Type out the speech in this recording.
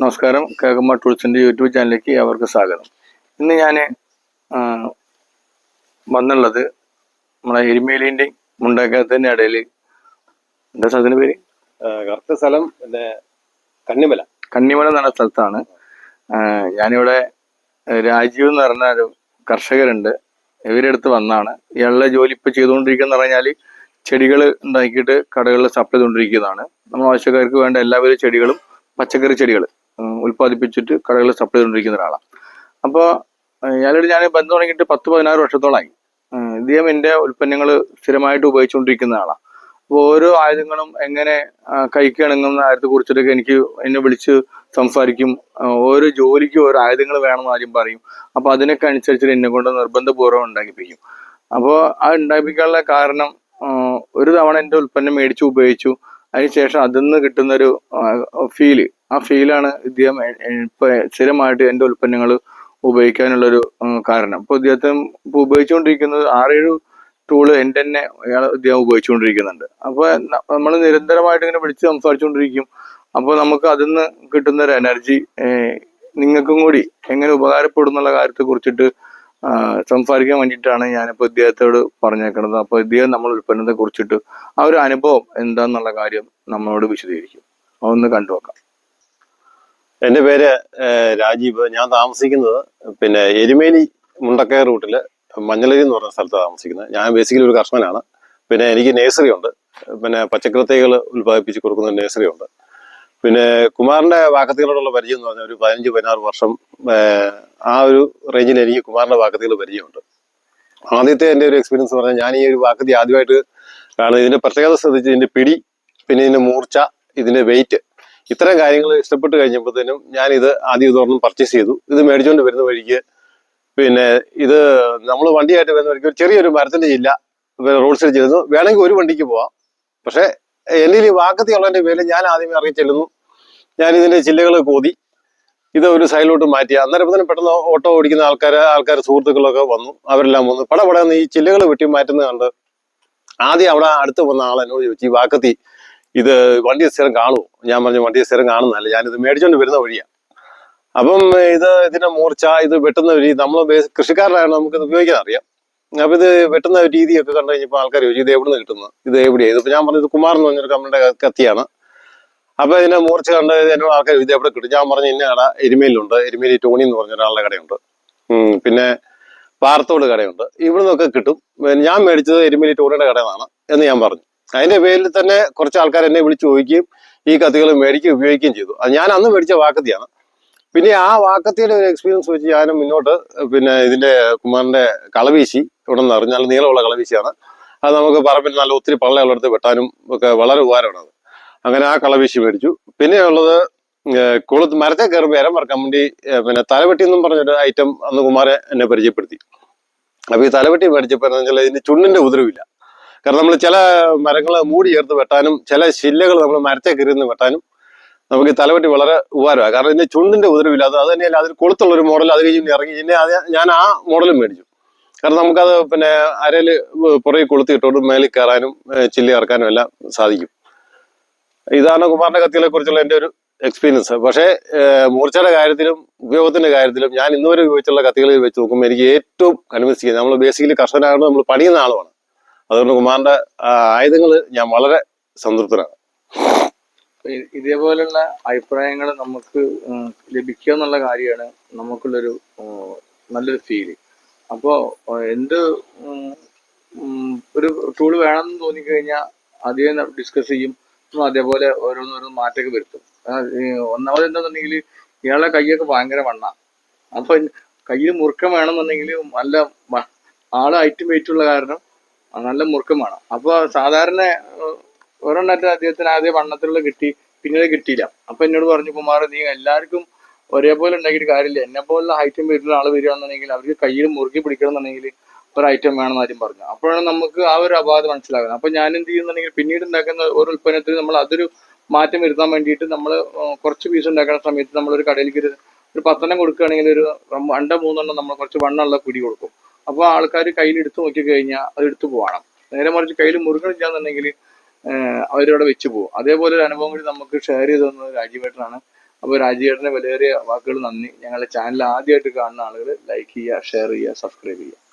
നമസ്കാരം. കേകമ്മ ടൂൾസിന്റെ യൂട്യൂബ് ചാനലിലേക്ക് അവർക്ക് സ്വാഗതം. ഇന്ന് ഞാൻ വന്നുള്ളത് നമ്മളെ എരുമേലിന്റെ മുണ്ടക്കത്തിന്റെ ഇടയിൽ എന്താ സ്ഥലത്തിന് പേര്? കറക്റ്റ് സ്ഥലം പിന്നെ കണ്ണിമല. കണ്ണിമല എന്ന സ്ഥലത്താണ്. ഞാനിവിടെ രാജീവ് എന്ന് പറഞ്ഞ ഒരു കർഷകരുണ്ട്. ഇവരെടുത്ത് വന്നാണ്. ഇയാളുടെ ജോലി ഇപ്പൊ ചെയ്തുകൊണ്ടിരിക്കുന്ന പറഞ്ഞാൽ ചെടികൾ ഉണ്ടാക്കിയിട്ട് കടകളിൽ സപ്ലൈ ചെയ്തുകൊണ്ടിരിക്കുന്നതാണ്. നമ്മൾ ആവശ്യക്കാർക്ക് വേണ്ട എല്ലാവരും ചെടികളും പച്ചക്കറി ചെടികൾ ഉൽപ്പാദിപ്പിച്ചിട്ട് കടകളിൽ സപ്ലൈ ചെയ്തുകൊണ്ടിരിക്കുന്ന ഒരാളാണ്. അപ്പോൾ ഇയാളോട് ഞാൻ ബന്ധം തുടങ്ങിയിട്ട് പത്ത് പതിനാറ് വർഷത്തോളമായി ഇദ്ദേഹം എന്റെ ഉൽപ്പന്നങ്ങൾ സ്ഥിരമായിട്ട് ഉപയോഗിച്ചുകൊണ്ടിരിക്കുന്ന ആളാണ്. അപ്പോൾ ഓരോ ആയുധങ്ങളും എങ്ങനെ കഴിക്കണമെന്ന കൈക്കിണങ്ങുന്ന കാര്യത്തെ കുറിച്ചിട്ടൊക്കെ എനിക്ക് എന്നെ വിളിച്ച് സംസാരിക്കും. ഓരോ ജോലിക്കും ഓരോ ആയുധങ്ങൾ വേണമെന്ന് ആദ്യം പറയും. അപ്പോൾ അതിനൊക്കെ അനുസരിച്ചിട്ട് എന്നെ കൊണ്ട് നിർബന്ധപൂർവം ഉണ്ടാക്കിപ്പിക്കും. അപ്പോൾ ആ ഉണ്ടാക്കിപ്പിക്കാനുള്ള കാരണം ഒരു തവണ എന്റെ ഉൽപ്പന്നം മേടിച്ച് ഉപയോഗിച്ചു. അതിനുശേഷം അതിൽ നിന്ന് കിട്ടുന്നൊരു ഫീൽ ആ ഫീലാണ് ഇദ്ദേഹം ഇപ്പം സ്ഥിരമായിട്ട് എന്റെ ഉൽപ്പന്നങ്ങൾ ഉപയോഗിക്കാനുള്ളൊരു കാരണം. ഇപ്പോൾ ഇദ്ദേഹത്തിന് ഇപ്പോൾ ഉപയോഗിച്ചുകൊണ്ടിരിക്കുന്നത് ആറേഴ് ടൂൾ എന്റെ തന്നെ അയാൾ ഇദ്ദേഹം ഉപയോഗിച്ചുകൊണ്ടിരിക്കുന്നുണ്ട്. അപ്പോൾ നമ്മൾ നിരന്തരമായിട്ട് ഇങ്ങനെ വിളിച്ച് സംസാരിച്ചുകൊണ്ടിരിക്കും. അപ്പോൾ നമുക്ക് അതിൽ നിന്ന് കിട്ടുന്ന ഒരു എനർജി നിങ്ങൾക്കും കൂടി എങ്ങനെ ഉപകാരപ്പെടും എന്നുള്ള കാര്യത്തെ കുറിച്ചിട്ട് സംസാരിക്കാൻ വേണ്ടിയിട്ടാണ് ഞാനിപ്പോൾ ഇദ്ദേഹത്തോട് പറഞ്ഞേക്കുന്നത് അപ്പോൾ ഇദ്ദേഹം നമ്മൾ ഉൽപ്പന്നത്തെ കുറിച്ചിട്ട് ആ ഒരു അനുഭവം എന്താന്നുള്ള കാര്യം നമ്മളോട് വിശദീകരിക്കും. അതൊന്ന് കണ്ടു നോക്കാം. എന്റെ പേര് രാജീവ്. ഞാൻ താമസിക്കുന്നത് പിന്നെ എരുമേലി മുണ്ടക്കയ റൂട്ടിൽ മഞ്ഞളരി എന്ന് പറഞ്ഞ സ്ഥലത്താണ് താമസിക്കുന്നത്. ഞാൻ ബേസിക്കലി ഒരു കർഷകനാണ്. പിന്നെ എനിക്ക് നേഴ്സറി ഉണ്ട്. പിന്നെ പച്ചക്കറി തൈകൾ ഉൽപ്പാദിപ്പിച്ച് കൊടുക്കുന്ന നേഴ്സറി ഉണ്ട്. പിന്നെ കുമാറിന്റെ വാക്കത്തികളോടുള്ള പരിചയം എന്ന് പറഞ്ഞാൽ ഒരു പതിനഞ്ച് പതിനാറ് വർഷം ആ ഒരു റേഞ്ചിൽ എനിക്ക് കുമാറിന്റെ വാക്കത്തികൾ പരിചയമുണ്ട്. ആദ്യത്തെ എന്റെ ഒരു എക്സ്പീരിയൻസ് പറഞ്ഞാൽ ഞാൻ ഈ ഒരു വാക്കത്തി ആദ്യമായിട്ട് കാണുന്നത് ഇതിന്റെ പ്രത്യേകത ശ്രദ്ധിച്ച് ഇതിന്റെ പിടി പിന്നെ ഇതിന്റെ മൂർച്ച ഇതിന്റെ വെയിറ്റ് ഇത്തരം കാര്യങ്ങൾ ഇഷ്ടപ്പെട്ട് കഴിഞ്ഞപ്പോഴത്തേനും ഞാൻ ഇത് ആദ്യം ഇതൊരെണ്ണം പർച്ചേസ് ചെയ്തു. ഇത് മേടിച്ചുകൊണ്ട് വരുന്ന വഴിക്ക് പിന്നെ ഇത് നമ്മൾ വണ്ടിയായിട്ട് വരുന്ന വഴിക്ക് ഒരു ചെറിയൊരു മരത്തിന്റെ ജില്ല റോഡ് സൈഡ് ചെയ്തു വേണമെങ്കിൽ ഒരു വണ്ടിക്ക് പോവാം. പക്ഷെ എന്റെ ഈ വാക്കത്തി ഉള്ളതിന്റെ ഞാൻ ആദ്യമേ ചെല്ലുന്നു. ഞാൻ ഇതിന്റെ ചില്ലകൾ കോതി. ഇത് ഒരു സൈഡിലോട്ട് മാറ്റി. അന്നേരം തന്നെ പെട്ടെന്ന് ഓട്ടോ ഓടിക്കുന്ന ആൾക്കാർ ആൾക്കാർ സുഹൃത്തുക്കളൊക്കെ വന്നു. അവരെല്ലാം വന്നു. പട പടന്ന് ഈ ചില്ലകൾ വെട്ടി മാറ്റുന്നത് കണ്ട് ആദ്യം അവിടെ അടുത്ത് വന്ന ആൾ എന്നോട് ചോദിച്ചു ഈ വാക്കത്തി ഇത് വണ്ടി സ്ഥിരം കാണുമോ ഞാൻ പറഞ്ഞു വണ്ടി സ്ഥിരം കാണുന്നതല്ല. ഞാനിത് മേടിച്ചോണ്ട് വരുന്ന വഴിയാ. അപ്പം ഇത് ഇതിന്റെ മൂർച്ച ഇത് വെട്ടുന്ന രീതി നമ്മൾ കൃഷിക്കാരനാണ് നമുക്ക് ഇത് ഉപയോഗിക്കാൻ അറിയാം. അപ്പൊ ഇത് വെട്ടുന്ന രീതിയൊക്കെ കണ്ടു കഴിഞ്ഞപ്പോൾ ആൾക്കാർ ചോദിച്ചു ഇത് എവിടെ നിന്ന് കിട്ടുന്നു? ഇത് എവിടെയാണ് ഇതിപ്പോ ഞാൻ പറഞ്ഞത് കുമാർ എന്ന് പറഞ്ഞൊരു കമ്പനിയുടെ കത്തിയാണ്. അപ്പൊ ഇതിന്റെ മൂർച്ച കണ്ട് എന്നോട് ആൾക്കാർ ഇത് എവിടെ കിട്ടും? ഞാൻ പറഞ്ഞു ഇന്ന കട എരുമേലുണ്ട് എരുമേലി ടോണി എന്ന് പറഞ്ഞ ഒരാളുടെ കടയുണ്ട്. പിന്നെ പാറത്തോട് കടയുണ്ട്. ഇവിടെ നിന്നൊക്കെ കിട്ടും ഞാൻ മേടിച്ചത് എരുമേലി ടോണിയുടെ കടയെന്നാണ് എന്ന് ഞാൻ പറഞ്ഞു. അതിന്റെ പേരിൽ തന്നെ കുറച്ച് ആൾക്കാർ എന്നെ വിളിച്ചു ചോദിക്കുകയും ഈ കത്തികൾ മേടിക്കുകയും ഉപയോഗിക്കുകയും ചെയ്തു. അത് ഞാൻ അന്ന് മേടിച്ച വാക്കത്തിയാണ്. പിന്നെ ആ വാക്കത്തിയുടെ ഒരു എക്സ്പീരിയൻസ് വെച്ച് ഞാൻ മുന്നോട്ട് പിന്നെ ഇതിന്റെ കുമാറിന്റെ കളവീശി ഇവിടെ നിന്ന് അറിഞ്ഞാൽ നീളമുള്ള കളവീശിയാണ്. അത് നമുക്ക് പറമ്പിൽ നല്ല ഒത്തിരി പള്ളയുള്ളിടത്ത് വെട്ടാനും ഒക്കെ വളരെ ഉപകാരമാണ് അത്. അങ്ങനെ ആ കളവീശി മേടിച്ചു. പിന്നെ ഉള്ളത് കൊളുത്ത് മരത്തെ കയറി ഇരം മറക്കാൻ വേണ്ടി പിന്നെ തലവെട്ടി എന്നും പറഞ്ഞൊരു ഐറ്റം അന്ന് കുമാരെ എന്നെ പരിചയപ്പെടുത്തി. അപ്പൊ ഈ തലവെട്ടി മേടിച്ചപ്പോൾ എന്താ വെച്ചാൽ ഇതിന് ചുണ്ടിന്റെ ഉദരവില്ല. കാരണം നമ്മൾ ചില മരങ്ങൾ മൂടി ചേർത്ത് വെട്ടാനും ചില ശില്ലകൾ നമ്മൾ മരത്തെ കയറി വെട്ടാനും നമുക്ക് തലവെട്ടി വളരെ ഉപകാരമാണ്. കാരണം ഇതിന്റെ ചുണ്ടിന്റെ ഉദരവില്ല. അത് അത് തന്നെയല്ല അതിൽ കൊളുത്തുള്ള ഒരു മോഡൽ അത് കഴിഞ്ഞ് ഇറങ്ങി പിന്നെ ഞാൻ ആ മോഡലും മേടിച്ചു. കാരണം നമുക്കത് പിന്നെ അരയിൽ പുറകെ കൊളുത്തി ഇട്ടോണ്ട് മേലിൽ കയറാനും ചില്ലി ഇറക്കാനും എല്ലാം സാധിക്കും. ഇതാണ് കുമാറിന്റെ കത്തികളെ കുറിച്ചുള്ള എന്റെ ഒരു എക്സ്പീരിയൻസ് പക്ഷേ മൂർച്ചയുടെ കാര്യത്തിലും ഉപയോഗത്തിന്റെ കാര്യത്തിലും ഞാൻ ഇന്നുവരെ ഉപയോഗിച്ചുള്ള കത്തികളിൽ വെച്ച് നോക്കുമ്പോൾ എനിക്ക് ഏറ്റവും കൺവിൻസ് ചെയ്യുന്നത് നമ്മൾ ബേസിക്കലി കർഷകനാണ് നമ്മൾ പണിയുന്ന ആളുമാണ്. അതുകൊണ്ട് കുമാറിന്റെ ആയുധങ്ങൾ ഞാൻ വളരെ സംതൃപ്തനാണ്. ഇതേപോലുള്ള അഭിപ്രായങ്ങൾ നമുക്ക് ലഭിക്കുക എന്നുള്ള കാര്യമാണ് നമുക്കുള്ളൊരു നല്ലൊരു ഫീൽ അപ്പോൾ എന്ത് ഒരു ടൂൾ വേണമെന്ന് തോന്നിക്കഴിഞ്ഞാൽ അധികം ഡിസ്കസ് ചെയ്യും. അതേപോലെ ഓരോന്നോരോന്ന് മാറ്റമൊക്കെ വരുത്തും. ഒന്നാമത് എന്താണെന്നുണ്ടെങ്കിൽ ഇയാളുടെ കൈയൊക്കെ ഭയങ്കര വണ്ണ അപ്പൊ കയ്യിൽ മുറുക്കം വേണമെന്നുണ്ടെങ്കിൽ നല്ല ആൾ ഐറ്റം വെയിറ്റുള്ള കാരണം നല്ല മുറുക്കം വേണം. അപ്പൊ സാധാരണ ഒരെണ്ണത്തെ അദ്ദേഹത്തിന് ആദ്യം വണ്ണത്തിലുള്ള കിട്ടി പിന്നീട് കിട്ടിയില്ല. അപ്പൊ എന്നോട് പറഞ്ഞു കുമാർ നീ എല്ലാവർക്കും ഒരേപോലെ ഉണ്ടാക്കിയിട്ട് കാര്യമില്ല. എന്നെ പോലുള്ള ഹൈറ്റം വെയിറ്റുള്ള ആൾ വരികയാണെന്നുണ്ടെങ്കിൽ അവർക്ക് കയ്യിൽ മുറുകി പിടിക്കണം എന്നുണ്ടെങ്കിൽ ഒരു ഐറ്റം വേണമെന്ന് ആദ്യം പറഞ്ഞു. അപ്പോഴാണ് നമുക്ക് ആ ഒരു അപാധ മനസ്സിലാകുന്നത്. അപ്പൊ ഞാൻ എന്ത് ചെയ്യുന്നുണ്ടെങ്കിൽ പിന്നീട് ഉണ്ടാക്കുന്ന ഒരു ഉൽപ്പന്നത്തിൽ നമ്മൾ അതൊരു മാറ്റം വരുത്താൻ വേണ്ടിയിട്ട് നമ്മൾ കുറച്ച് പീസ് ഉണ്ടാക്കുന്ന സമയത്ത് നമ്മൾ ഒരു കടയിലേക്ക് ഒരു പത്തെണ്ണം കൊടുക്കുകയാണെങ്കിൽ ഒരു രണ്ടോ മൂന്നെണ്ണം നമ്മൾ കുറച്ച് വണ്ണമുള്ള പിടി കൊടുക്കും. അപ്പോൾ ആൾക്കാർ കയ്യിൽ എടുത്തു നോക്കി കഴിഞ്ഞാൽ അത് എടുത്തു പോകണം. നേരെ മറിച്ച് കയ്യിൽ മുറുകണില്ല എന്നുണ്ടെങ്കിൽ അവരവിടെ വെച്ച് പോകും. അതേപോലെ ഒരു അനുഭവം കൂടി നമുക്ക് ഷെയർ ചെയ്തു തന്നത് രാജീവേട്ടനാണ്. അപ്പോൾ രാജീവേട്ടന്റെ വിലയേറിയ വാക്കുകൾ നന്ദി. ഞങ്ങളുടെ ചാനൽ ആദ്യമായിട്ട് കാണുന്ന ആളുകൾ ലൈക്ക് ചെയ്യുക ഷെയർ ചെയ്യുക സബ്സ്ക്രൈബ് ചെയ്യുക.